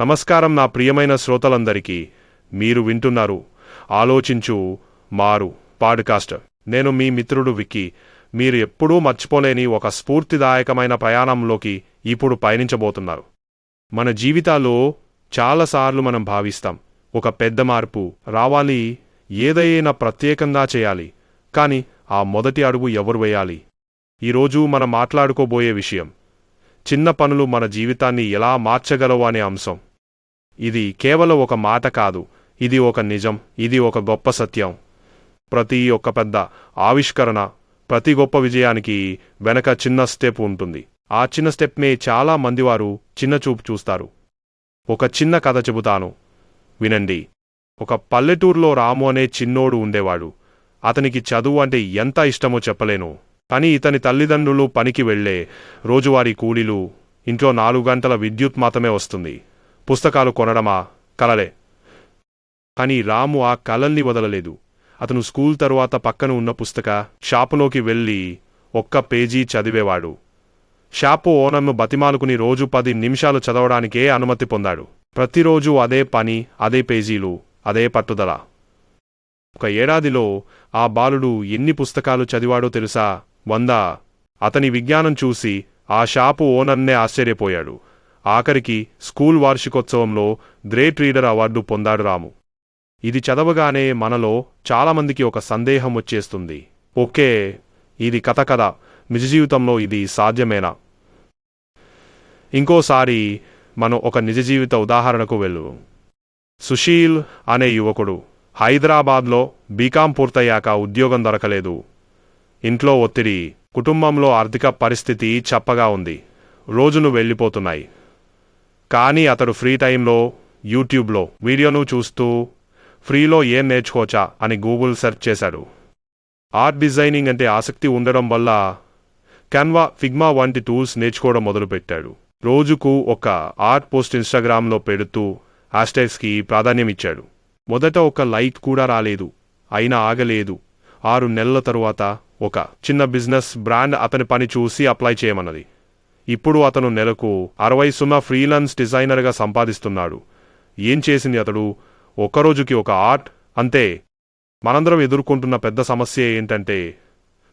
నమస్కారం నా ప్రియమైన శ్రోతలందరికీ. మీరు వింటున్నారు ఆలోచించు మారు పాడ్కాస్ట్. నేను మీ మిత్రుడు విక్కీ. మీరు ఎప్పుడూ మర్చిపోలేని ఒక స్ఫూర్తిదాయకమైన ప్రయాణంలోకి ఇప్పుడు పయనించబోతున్నారు. మన జీవితాల్లో చాలాసార్లు మనం భావిస్తాం ఒక పెద్ద మార్పు రావాలి ఏదైనా ప్రత్యేకంగా చేయాలి కానీ ఆ మొదటి అడుగు ఎవరు వేయాలి? ఈరోజు మనం మాట్లాడుకోబోయే విషయం చిన్న పనులు మన జీవితాన్ని ఎలా మార్చగలవు అనే అంశం. ఇది కేవలం ఒక మాట కాదు. ఇది ఒక నిజం. ఇది ఒక గొప్ప సత్యం. ప్రతి ఒక్క పెద్ద ఆవిష్కరణ ప్రతి గొప్ప విజయానికి వెనక చిన్న స్టెప్ ఉంటుంది. ఆ చిన్న స్టెప్నే చాలా మందివారు చిన్న చూపు చూస్తారు. ఒక చిన్న కథ చెబుతాను. వినండి. ఒక పల్లెటూరులో రాము అనే చిన్నోడు ఉండేవాడు. అతనికి చదువు అంటే ఎంత ఇష్టమో చెప్పలేను. కానీ ఇతని తల్లిదండ్రులు పనికి వెళ్ళే రోజువారీ కూలీలు ఇంట్లో నాలుగు గంటల విద్యుత్ మాత్రమే వస్తుంది. పుస్తకాలు కొనడమా? కలలే. కానీ రాము ఆ కలల్ని వదలలేదు. అతను స్కూల్ తరువాత పక్కన ఉన్న పుస్తక షాపులోకి వెళ్ళి ఒక్క పేజీ చదివేవాడు. షాపు ఓనర్ను బతిమాలుకుని రోజు పది నిమిషాలు చదవడానికే అనుమతి పొందాడు. ప్రతిరోజు అదే పని అదే పేజీలు అదే పట్టుదల. ఒక ఏడాదిలో ఆ బాలుడు ఎన్ని పుస్తకాలు చదివాడో తెలుసా? వందా? అతని విజ్ఞానం చూసి ఆ షాపు ఓనర్నే ఆశ్చర్యపోయాడు. ఆఖరికి స్కూల్ వార్షికోత్సవంలో గ్రేట్ రీడర్ అవార్డు పొందాడు రాము. ఇది చదవగానే మనలో చాలామందికి ఒక సందేహం వచ్చేస్తుంది. ఓకే ఇది కథ కథ. నిజ జీవితంలో ఇది సాధ్యమేనా? ఇంకోసారి మనం ఒక నిజ జీవిత ఉదాహరణకు వెళ్ళు సుశీల్ అనే యువకుడు హైదరాబాద్లో బీకాం పూర్తయ్యాక ఉద్యోగం దొరకలేదు. ఇంట్లో ఒత్తిడి కుటుంబంలో ఆర్థిక పరిస్థితి చప్పగా ఉంది. రోజులు వెళ్ళిపోతున్నాయి. కానీ అతడు ఫ్రీ టైంలో యూట్యూబ్లో వీడియోను చూస్తూ ఫ్రీలో ఏం నేర్చుకోవచ్చా? అని గూగుల్ సెర్చ్ చేశాడు. ఆర్ట్ డిజైనింగ్ అంటే ఆసక్తి ఉండడం వల్ల కెన్వా ఫిగ్మా వంటి టూల్స్ నేర్చుకోవడం మొదలుపెట్టాడు. రోజుకు ఒక ఆర్ట్ పోస్ట్ ఇన్స్టాగ్రామ్లో పెడుతూ హ్యాష్టాగ్స్కి ప్రాధాన్యం ఇచ్చాడు మొదట ఒక లైక్ కూడా రాలేదు. అయినా ఆగలేదు. ఆరు నెలల తరువాత ఒక చిన్న బిజినెస్ బ్రాండ్ అతని పని చూసి అప్లై చేయమన్నది. ఇప్పుడు అతను నెలకు అరవై సున్నా ఫ్రీలాన్స్ డిజైనర్గా సంపాదిస్తున్నాడు. ఏం చేసింది అతడు? ఒక్కరోజుకి ఒక ఆర్ట్? అంతే. మనందరం ఎదుర్కొంటున్న పెద్ద సమస్య ఏంటంటే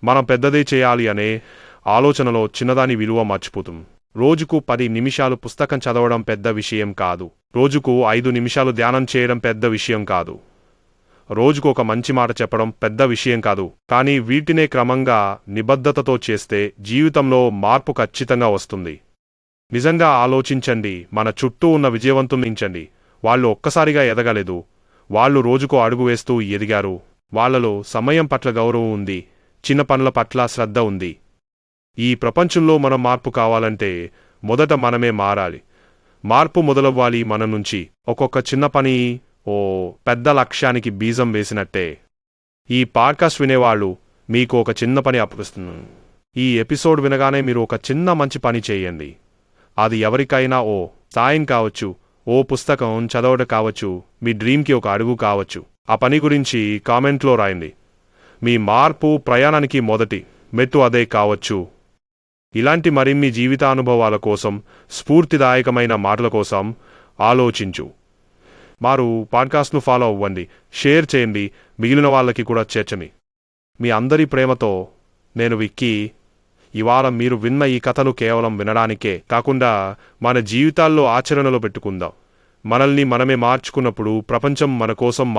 మనం పెద్దదే చేయాలి అనే ఆలోచనలో చిన్నదాని విలువ మర్చిపోతాం. రోజుకు పది నిమిషాలు పుస్తకం చదవడం పెద్ద విషయం కాదు. రోజుకు ఐదు నిమిషాలు ధ్యానం చేయడం పెద్ద విషయం కాదు. రోజుకు ఒక మంచి మాట చెప్పడం పెద్ద విషయం కాదు. కానీ వీటినే క్రమంగా నిబద్ధతతో చేస్తే జీవితంలో మార్పు ఖచ్చితంగా వస్తుంది. నిజంగా ఆలోచించండి. మన చుట్టూ ఉన్న విజయవంతునించండి వాళ్ళు ఒక్కసారిగా ఎదగలేదు. వాళ్ళు రోజుకో అడుగు వేస్తూ ఎదిగారు. వాళ్ళలో సమయం పట్ల గౌరవం ఉంది. చిన్న పనుల పట్ల శ్రద్ధ ఉంది. ఈ ప్రపంచంలో మనం మార్పు కావాలంటే మొదట మనమే మారాలి. మార్పు మొదలవ్వాలి మన నుంచి. ఒక్కొక్క చిన్న పని ఓ పెద్ద లక్ష్యానికి బీజం వేసినట్టే. ఈ పాడ్కాస్ట్ వినేవాళ్ళు మీకు ఒక చిన్న పని అప్పగిస్తున్నాను ఈ ఎపిసోడ్ వినగానే మీరు ఒక చిన్న మంచి పని చేయండి. అది ఎవరికైనా ఓ సాయం కావచ్చు ఓ పుస్తకం చదవడం కావచ్చు మీ డ్రీమ్కి ఒక అడుగు కావచ్చు. ఆ పని గురించి కామెంట్లో రాయండి. మీ మార్పు ప్రయాణానికి మొదటి మెట్టు అదే కావచ్చు. ఇలాంటి మరిన్ని జీవితానుభవాల కోసం స్ఫూర్తిదాయకమైన మాటల కోసం ఆలోచించు. మారు పాడ్కాస్ట్ను ఫాలో అవ్వండి షేర్ చేయండి మిగిలిన వాళ్ళకి కూడా చేర్చని మీ అందరి ప్రేమతో నేను విక్కీ. ఇవాళ మీరు విన్న ఈ కథను కేవలం వినడానికే కాకుండా మన జీవితాల్లో ఆచరణలో పెట్టుకుందాం. మనల్ని మనమే మార్చుకున్నప్పుడు ప్రపంచం మన కోసం